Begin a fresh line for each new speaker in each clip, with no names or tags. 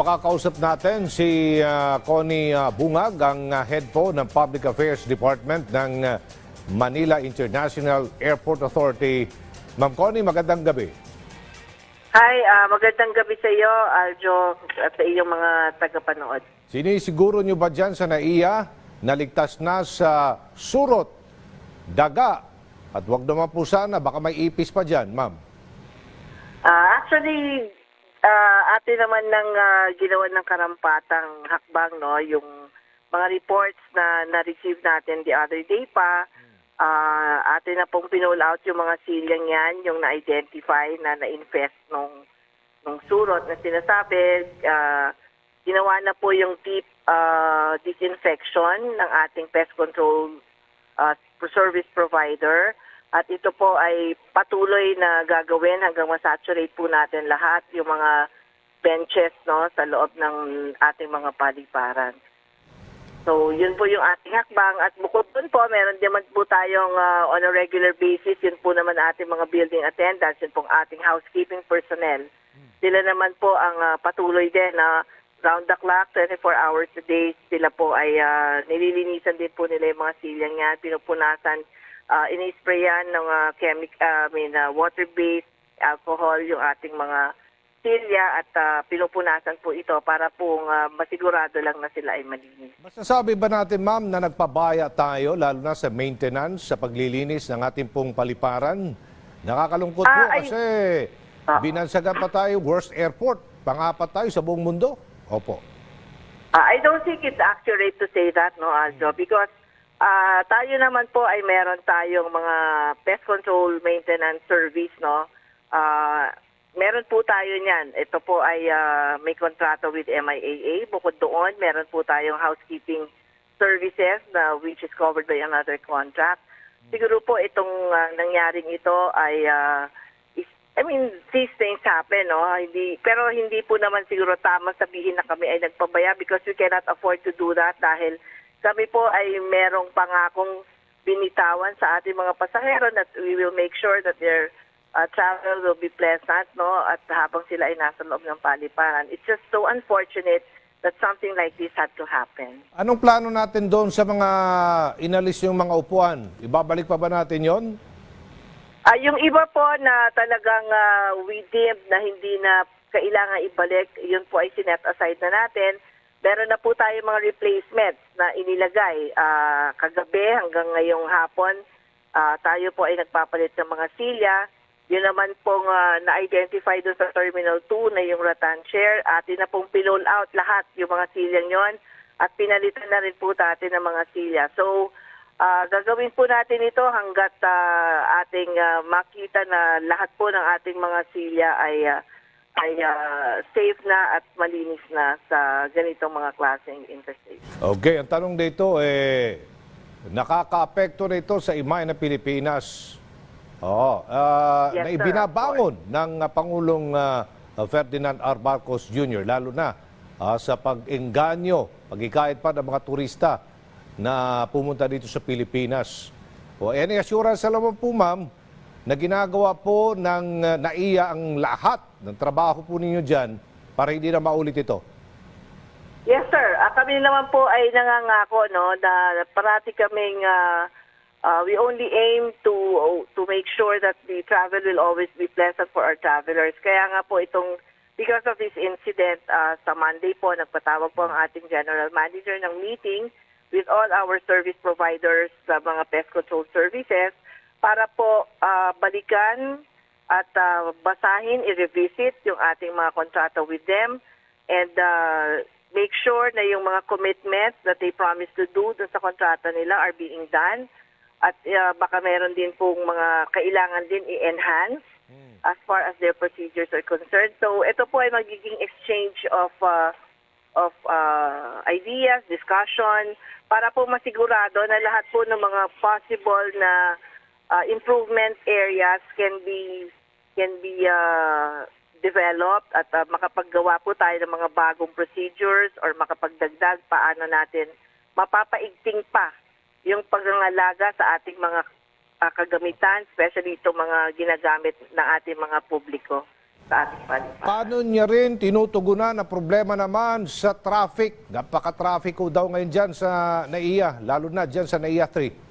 makakausap natin si ah, Connie ah, Bungag, ang ah, head po ng Public Affairs Department ng Manila International Airport Authority. Ma'am Connie, magandang gabi.
Hi, ah, magandang gabi sa iyo, Aljo, at sa iyong mga tagapanood.
Sinisiguro nyo ba dyan sa NAIA na ligtas na sa surot, daga, at wag naman po sana, baka may ipis pa dyan, ma'am.
Ah, actually, ah, atin naman ng ah, ginawa ng karampatang hakbang, no, yung mga reports na na-receive natin the other day pa, ah, atin na pong pinull out yung mga silyang yan, yung na-identify na na-infest nung, nung surot na sinasabi, ah, ginawa na po yung deep ah, disinfection ng ating pest control uh, service provider. At ito po ay patuloy na gagawin hanggang masaturate po natin lahat yung mga benches no sa loob ng ating mga paliparan. So, yun po yung ating hakbang. At bukod dun po, meron naman po tayong uh, on a regular basis, yun po naman ating mga building attendants, yun pong ating housekeeping personnel. Sila naman po ang uh, patuloy din na round the clock, 24 hours a day, sila po ay uh, nililinisan din po nila yung mga silyang yan, pinupunasan, uh, inisprayan ng uh, chemic, uh, I mean, uh, water-based alcohol yung ating mga silya at uh, pinupunasan po ito para po uh, masigurado lang na sila ay malinis.
Masasabi ba natin, ma'am, na nagpabaya tayo, lalo na sa maintenance, sa paglilinis ng ating pong paliparan? Nakakalungkot po
Ah, ay-
kasi
Ah.
binansagan pa tayo, worst airport, pangapat tayo sa buong mundo. Opo.
Uh, I don't think it's accurate to say that, no, Aljo, because uh, tayo naman po ay meron tayong mga pest control maintenance service, no. Uh, meron po tayo niyan. Ito po ay uh, may kontrato with MIAA. Bukod doon, meron po tayong housekeeping services na which is covered by another contract. Siguro po itong uh, nangyaring ito ay uh, is, I mean, these things happen, no? Hindi, pero hindi po naman siguro tama sabihin na kami ay nagpabaya because we cannot afford to do that dahil kami po ay merong pangakong binitawan sa ating mga pasahero that we will make sure that their uh, travel will be pleasant, no? At habang sila ay nasa loob ng paliparan. It's just so unfortunate that something like this had to happen.
Anong plano natin doon sa mga inalis yung mga upuan? Ibabalik pa ba natin yon?
Ah, yung iba po na talagang ah, we deemed na hindi na kailangan ibalik, yun po ay sinet aside na natin. Meron na po tayo mga replacements na inilagay Ah, kagabi hanggang ngayong hapon. ah, tayo po ay nagpapalit ng mga silya. Yun naman pong ah, na-identify doon sa Terminal 2 na yung rattan chair. Atin na pong pinull out lahat yung mga silyang yon at pinalitan na rin po natin ng mga silya. So, Ah, gagawin po natin ito hanggat ah, ating ah, makita na lahat po ng ating mga silya ay ah, ay ah, safe na at malinis na sa ganitong mga klaseng interstate.
Okay, ang tanong dito, eh, nakaka-apekto nito sa imahe ng Pilipinas. Oo, na
Yes, sir,
ibinabangon ng ah, Pangulong ah, Ferdinand R. Marcos Jr., lalo na ah, sa pag-engganyo, pag-ikait pa ng mga turista na pumunta dito sa Pilipinas. O, any assurance naman po, ma'am, na ginagawa po ng ah, NAIA ang lahat ng trabaho po ninyo dyan para hindi na maulit ito.
Yes, sir. Ah, kami naman po ay nangangako no na parati kaming ah, ah, we only aim to to make sure that the travel will always be pleasant for our travelers. Kaya nga po itong because of this incident ah, sa Monday po nagpatawag po ang ating general manager ng meeting with all our service providers sa mga pest control services para po ah, balikan at ah, basahin, i-revisit yung ating mga kontrata with them and uh, make sure na yung mga commitments that they promised to do dun sa kontrata nila are being done. At uh, baka meron din pong mga kailangan din i-enhance as far as their procedures are concerned. So ito po ay magiging exchange of uh, of uh, ideas, discussion, para po masigurado na lahat po ng mga possible na uh, improvement areas can be can be uh, developed at uh, makapaggawa po tayo ng mga bagong procedures or makapagdagdag paano natin mapapaigting pa yung pagngalaga sa ating mga uh, kagamitan, especially itong mga ginagamit ng ating mga publiko. sa ating paliparan.
Paano niya rin tinutugunan na problema naman sa traffic? Napaka-traffic ko daw ngayon dyan sa NAIA, lalo na dyan sa NAIA 3.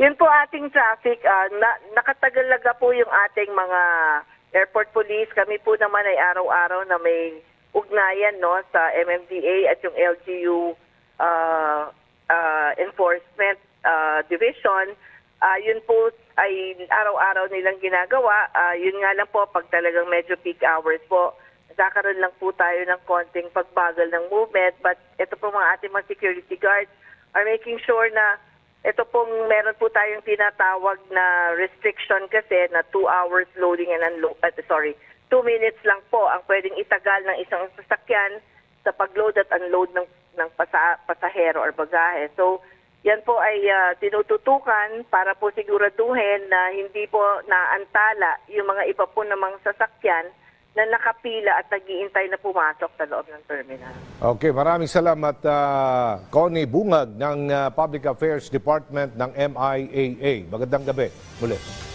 Yun po ating traffic, ah, na, nakatagalaga po yung ating mga airport police. Kami po naman ay araw-araw na may ugnayan no sa MMDA at yung LGU ah, ah, Enforcement ah, Division. Ah, yun po ay araw-araw nilang ginagawa. Ah, yun nga lang po pag talagang medyo peak hours po, nagkakaroon lang po tayo ng konting pagbagal ng movement. But ito po mga ating mga security guards are making sure na ito pong meron po tayong tinatawag na restriction kasi na 2 hours loading and unload, uh, sorry, 2 minutes lang po ang pwedeng itagal ng isang sasakyan sa pagload at unload ng, ng pasa, pasahero or bagahe. So, yan po ay ah, tinututukan para po siguraduhin na hindi po naantala yung mga iba po namang sasakyan na nakapila at nagiintay na pumasok sa loob ng terminal.
Okay, maraming salamat uh, Connie Bungag ng ah, Public Affairs Department ng MIAA. Magandang gabi muli.